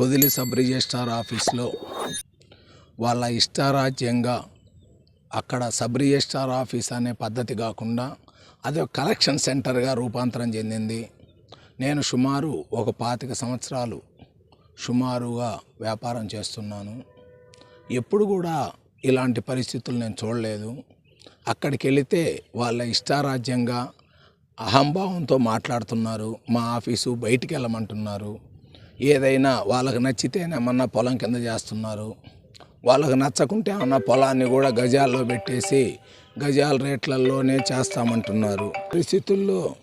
Podili sub registrar ఆఫీస్లో వాళ్ళ ఇష్టారాజ్యంగా అక్కడ సబ్ రిజిస్ట్రార్ ఆఫీస్ అనే పద్ధతి కాకుండా అది ఒక కలెక్షన్ సెంటర్గా రూపాంతరం చెందింది. నేను సుమారు ఒక పాతిక సంవత్సరాలు సుమారుగా వ్యాపారం చేస్తున్నాను. ఎప్పుడు కూడా ఇలాంటి పరిస్థితులు నేను చూడలేదు. అక్కడికి వెళితే వాళ్ళ ఇష్టారాజ్యంగా అహంభావంతో మాట్లాడుతున్నారు. మా ఆఫీసు బయటికి వెళ్ళమంటున్నారు. ఏదైనా వాళ్ళకి నచ్చితేనేమన్నా పొలం కింద చేస్తున్నారు. వాళ్ళకి నచ్చకుంటే ఏమన్నా పొలాన్ని కూడా గజాల్లో పెట్టేసి గజాల రేట్లలోనే చేస్తామంటున్నారు. పరిస్థితుల్లో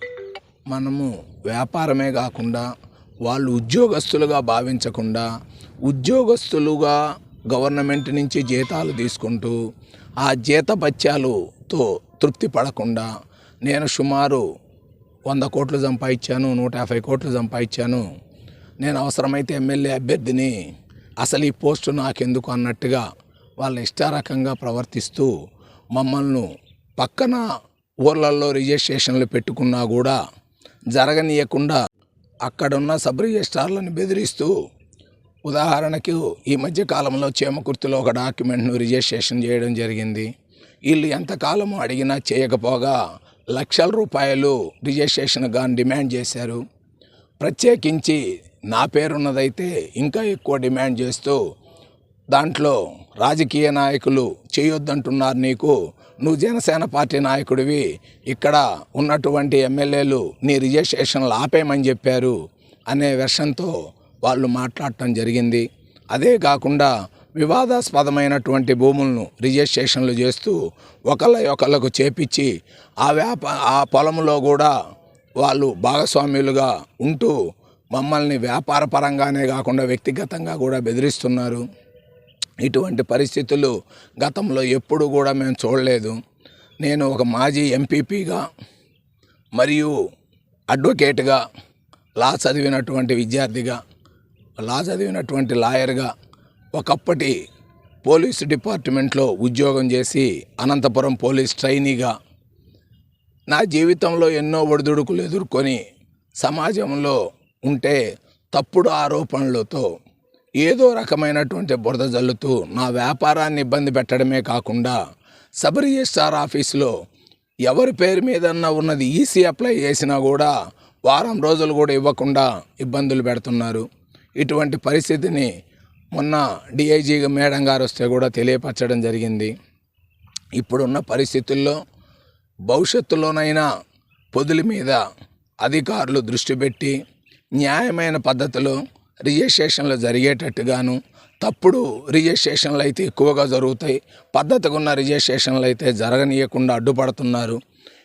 మనము వ్యాపారమే కాకుండా వాళ్ళు ఉద్యోగస్తులుగా భావించకుండా ఉద్యోగస్తులుగా గవర్నమెంట్ నుంచి జీతాలు తీసుకుంటూ ఆ జీతభత్యాలతో తృప్తి పడకుండా నేను సుమారు వంద కోట్లు సంపాదించాను నూట యాభై కోట్లు సంపాదించాను. నేను అవసరమైతే ఎమ్మెల్యే అభ్యర్థిని అసలు ఈ పోస్టు నాకెందుకు అన్నట్టుగా వాళ్ళ ఇష్టారకంగా ప్రవర్తిస్తూ మమ్మల్ని పక్కన ఊర్లలో రిజిస్ట్రేషన్లు పెట్టుకున్నా కూడా జరగనీయకుండా అక్కడున్న సబ్ రిజిస్ట్రార్లను బెదిరిస్తూ ఉదాహరణకు ఈ మధ్య కాలంలో చేమకుర్తిలో ఒక డాక్యుమెంట్ను రిజిస్ట్రేషన్ చేయడం జరిగింది. వీళ్ళు ఎంతకాలము అడిగినా చేయకపోగా లక్షల రూపాయలు రిజిస్ట్రేషన్ కానీ డిమాండ్ చేశారు. ప్రత్యేకించి నా పేరున్నదైతే ఇంకా ఎక్కువ డిమాండ్ చేస్తూ దాంట్లో రాజకీయ నాయకులు చేయొద్దంటున్నారు నీకు. నువ్వు జనసేన పార్టీ నాయకుడివి. ఇక్కడ ఉన్నటువంటి ఎమ్మెల్యేలు నీ రిజిస్ట్రేషన్లు ఆపేయమని చెప్పారు అనే వెర్షన్తో వాళ్ళు మాట్లాడటం జరిగింది. అదే కాకుండా వివాదాస్పదమైనటువంటి భూములను రిజిస్ట్రేషన్లు చేస్తూ ఒకళ్ళ ఒకళ్ళకు చేపించి ఆ వ్యాప ఆ పొలంలో కూడా వాళ్ళు భాగస్వామ్యులుగా ఉంటూ మమ్మల్ని వ్యాపార పరంగానే కాకుండా వ్యక్తిగతంగా కూడా బెదిరిస్తున్నారు. ఇటువంటి పరిస్థితులు గతంలో ఎప్పుడు కూడా మేము చూడలేదు. నేను ఒక మాజీ ఎంపీపీగా మరియు అడ్వకేట్గా లా చదివినటువంటి విద్యార్థిగా లా చదివినటువంటి లాయర్గా ఒకప్పటి పోలీసు డిపార్ట్మెంట్లో ఉద్యోగం చేసి అనంతపురం పోలీస్ ట్రైనీగా నా జీవితంలో ఎన్నో ఒడిదుడుకులు ఎదుర్కొని సమాజంలో ఉంటే తప్పుడు ఆరోపణలతో ఏదో రకమైనటువంటి బురద జల్లుతూ నా వ్యాపారాన్ని ఇబ్బంది పెట్టడమే కాకుండా సబ్ రిజిస్ట్రార్ ఆఫీసులో ఎవరి పేరు మీదన్నా ఉన్నది ఈసీ అప్లై చేసినా కూడా వారం రోజులు కూడా ఇవ్వకుండా ఇబ్బందులు పెడుతున్నారు. ఇటువంటి పరిస్థితిని మొన్న డిఐజీగా మేడం గారు వస్తే కూడా తెలియపరచడం జరిగింది. ఇప్పుడున్న పరిస్థితుల్లో భవిష్యత్తులోనైనా పొదుల మీద అధికారులు దృష్టి పెట్టి న్యాయమైన పద్ధతిలో రిజిస్ట్రేషన్లు జరిగేటట్టుగాను తప్పుడు రిజిస్ట్రేషన్లు అయితే ఎక్కువగా జరుగుతాయి. పద్ధతిగా ఉన్న రిజిస్ట్రేషన్లు అయితే జరగనీయకుండా అడ్డుపడుతున్నారు.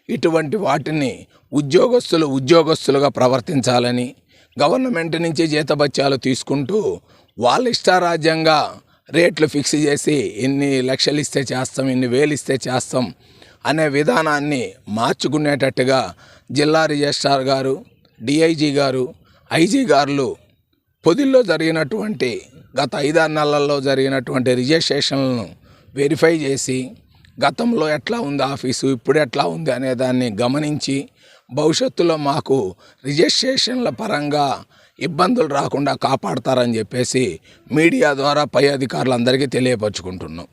ఇటువంటి వాటిని ఉద్యోగస్తులు ఉద్యోగస్తులుగా ప్రవర్తించాలని గవర్నమెంట్ నుంచి జీతభత్యాలు తీసుకుంటూ వాళ్ళ ఇష్టారాజ్యంగా రేట్లు ఫిక్స్ చేసి ఎన్ని లక్షలు ఇస్తే చేస్తాం ఎన్ని వేలు ఇస్తే చేస్తాం అనే విధానాన్ని మార్చుకునేటట్టుగా జిల్లా రిజిస్ట్రార్ గారు డిఐజీ గారు ఐజీ గారులు పొదిల్లో జరిగినటువంటి గత ఐదారు నెలల్లో జరిగినటువంటి రిజిస్ట్రేషన్లను వెరిఫై చేసి గతంలో ఎట్లా ఉంది ఆఫీసు ఇప్పుడు ఎట్లా ఉంది అనే దాన్ని గమనించి భవిష్యత్తులో మాకు రిజిస్ట్రేషన్ల పరంగా ఇబ్బందులు రాకుండా కాపాడతారని చెప్పేసి మీడియా ద్వారా పై అధికారులందరికీ తెలియపరుచుకుంటున్నాం.